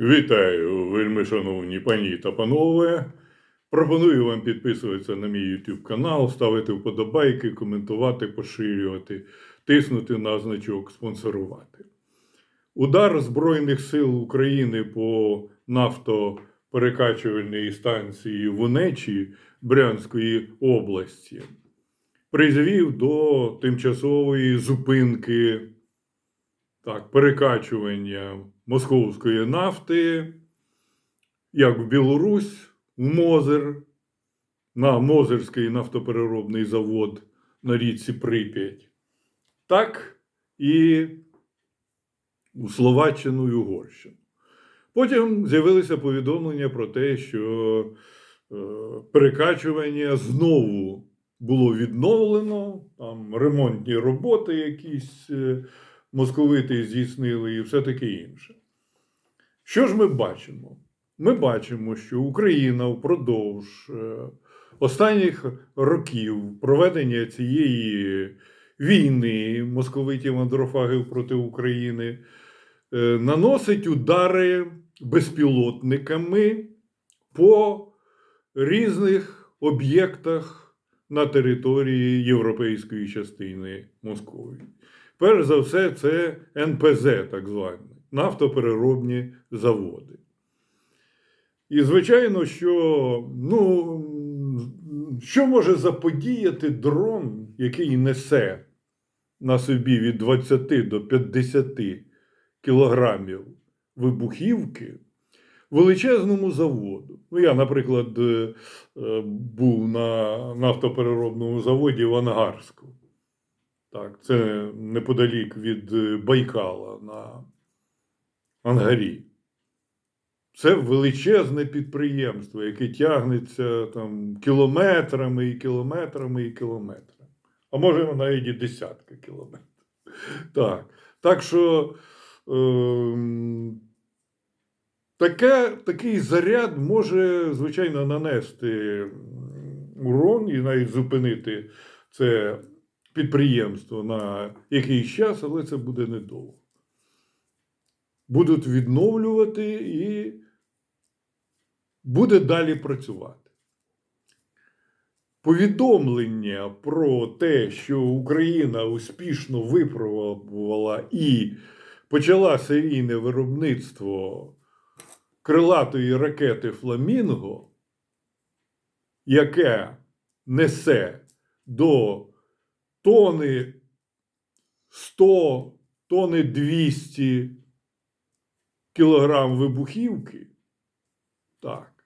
Вітаю, вельми шановні пані та панове. Пропоную вам підписуватися на мій YouTube канал, ставити вподобайки, коментувати, поширювати, тиснути на значок спонсорувати. Удар Збройних сил України по нафтоперекачувальній станції в Унечі Брянської області призвів до тимчасової зупинки так, перекачування московської нафти, як в Білорусь, в Мозер, на Мозерський нафтопереробний завод на річці Прип'ять, так і у Словаччину і Угорщину. Потім з'явилися повідомлення про те, що е, перекачування знову було відновлено, там ремонтні роботи якісь е, московити здійснили і все таке інше. Що ж ми бачимо? Ми бачимо, що Україна впродовж е, останніх років проведення цієї війни московитів андрофагів проти України е, наносить удари безпілотниками по різних об'єктах на території європейської частини Московії. Перш за все, це НПЗ, так звані, нафтопереробні заводи. І, звичайно, що ну, що може заподіяти дрон, який несе на собі від 20 до 50 кілограмів вибухівки величезному заводу. Ну, я, наприклад, е, був на нафтопереробному заводі в Ангарську. Так, це неподалік від е, Байкала на Ангарі. Це величезне підприємство, яке тягнеться там кілометрами і кілометрами і кілометрами. А може навіть і десятки кілометрів. Так. Так що ем, таке, такий заряд може, звичайно, нанести урон і навіть зупинити це підприємство на якийсь час, але це буде недовго. Будуть відновлювати і буде далі працювати. Повідомлення про те, що Україна успішно випробувала і почала серійне виробництво крилатої ракети Фламінго, яке несе до тони 100, тони 200 кілограм вибухівки, так,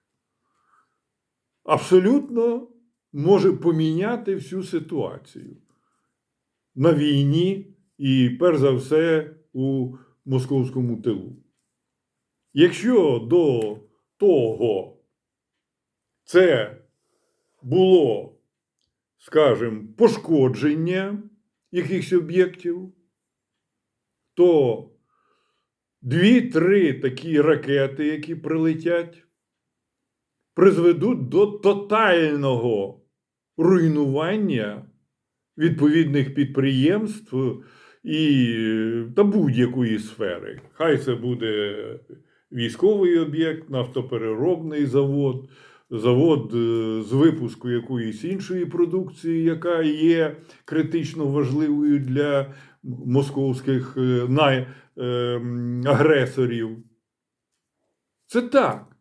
абсолютно може поміняти всю ситуацію. На війні і, перш за все, у московському тилу. Якщо до того це було, скажімо, пошкодження якихось об'єктів, то дві-три такі ракети, які прилетять, призведуть до тотального руйнування відповідних підприємств і та будь-якої сфери. Хай це буде військовий об'єкт, нафтопереробний завод, завод е, з випуску якоїсь іншої продукції, яка є критично важливою для московських е, е, агресорів. Це так.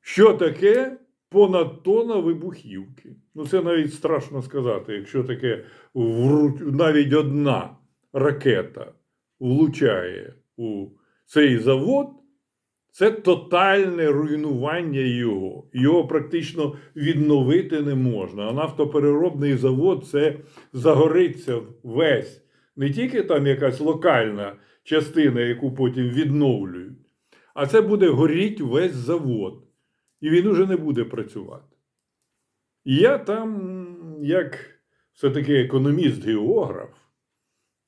Що таке понад тонна вибухівки? Ну, це навіть страшно сказати, якщо таке навіть одна ракета влучає у цей завод, це тотальне руйнування його. Його практично відновити не можна. А нафтопереробний завод це загориться весь. Не тільки там якась локальна частина, яку потім відновлюють, а це буде горіть весь завод. І він уже не буде працювати. Я там, як все-таки економіст-географ,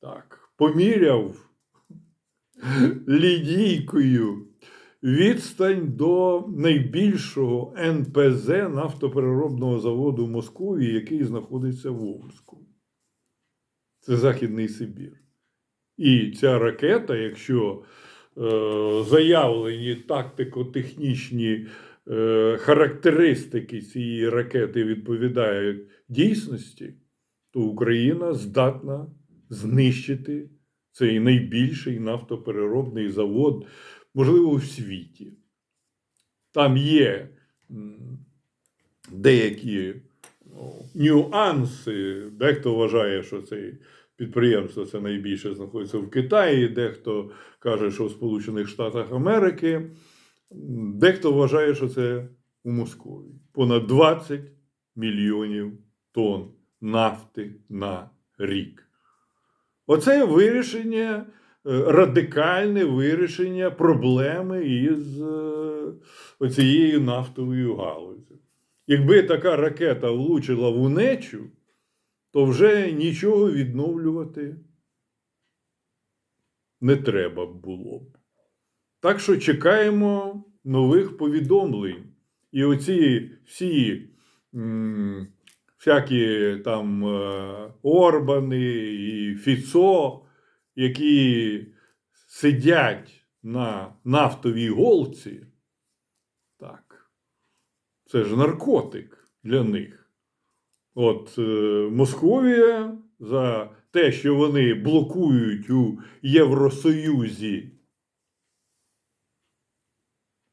так, поміряв лінійкою відстань до найбільшого НПЗ нафтопереробного заводу в Московії, який знаходиться в Омску. Це Західний Сибір. І ця ракета, якщо заявлені тактико-технічні е, характеристики цієї ракети відповідають дійсності, то Україна здатна знищити цей найбільший нафтопереробний завод, можливо, у світі. Там є деякі ну, нюанси. Дехто вважає, що це підприємство це найбільше знаходиться в Китаї, дехто каже, що в Сполучених Штатах Америки, дехто вважає, що це у Москві. Понад 20 мільйонів тонн нафти на рік. Оце вирішення, радикальне вирішення проблеми із е, оцією нафтовою галузю. Якби така ракета влучила в унечу, то вже нічого відновлювати не треба було б. Так що чекаємо нових повідомлень. І оці всі всякі там е, Орбани і Фіцо, які сидять на нафтовій голці, так, це ж наркотик для них. От е, Московія за те, що вони блокують у Євросоюзі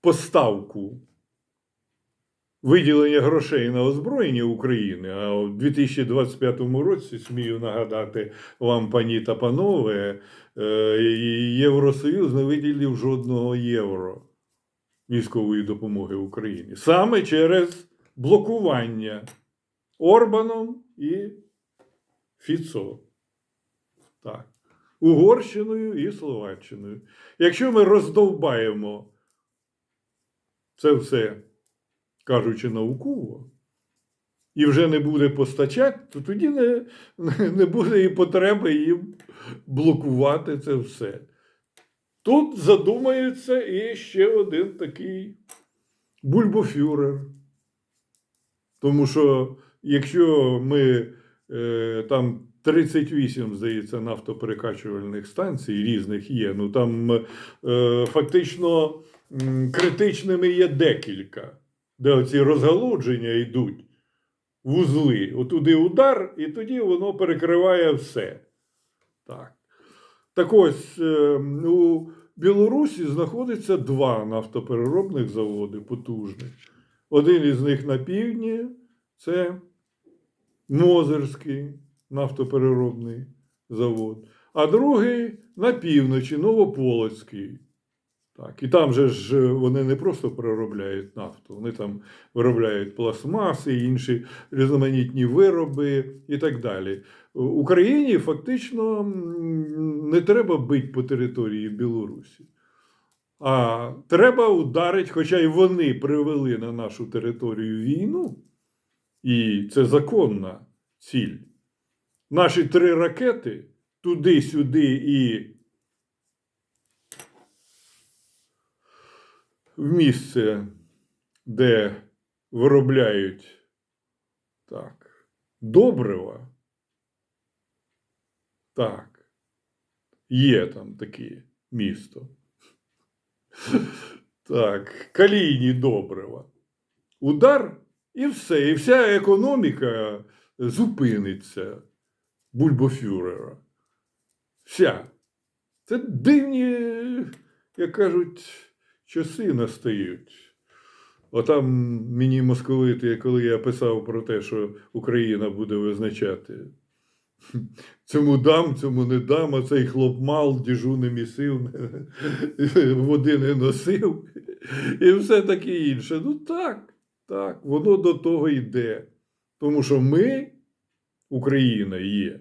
поставку виділення грошей на озброєння України, а у 2025 році, смію нагадати вам, пані та панове, е, Євросоюз не виділив жодного євро військової допомоги Україні. Саме через блокування Орбаном і Фіцо. Так. Угорщиною і Словаччиною. Якщо ми роздовбаємо це все, кажучи науково, і вже не буде постачати, то тоді не, не буде і потреби їм блокувати це все. Тут задумається і ще один такий бульбофюрер. Тому що якщо ми е, там 38, здається, нафтоперекачувальних станцій різних є, ну там е, фактично критичними є декілька, де оці розгалудження йдуть вузли. Отуди удар, і тоді воно перекриває все. Так. Так ось е, у Білорусі знаходиться два нафтопереробних заводи потужних. Один із них на півдні це Мозерський нафтопереробний завод, а другий на півночі Новополоцький. Так, і там же ж вони не просто переробляють нафту, вони там виробляють пластмаси, інші різноманітні вироби і так далі. Україні фактично не треба бити по території Білорусі. А треба ударити, хоча й вони привели на нашу територію війну, і це законна ціль. Наші три ракети туди-сюди і в місце, де виробляють так, добрива. Так, є там таке місто. Так, калійні добрива. Удар і все. І вся економіка зупиниться бульбофюрера. Вся. Це дивні, як кажуть, часи настають. Отам мені московити, коли я писав про те, що Україна буде визначати. Цьому дам, цьому не дам, а цей хлопмал діжу не місив, води не носив і все таке інше. Ну так, так, воно до того йде. Тому що ми, Україна, є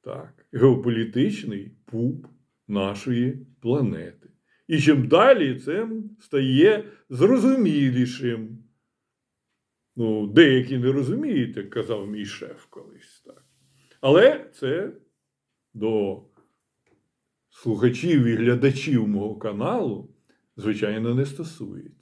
так, геополітичний пуп нашої планети. І чим далі це стає зрозумілішим. Ну, деякі не розуміють, як казав мій шеф колись. Так. Але це до слухачів і глядачів мого каналу, звичайно, не стосується.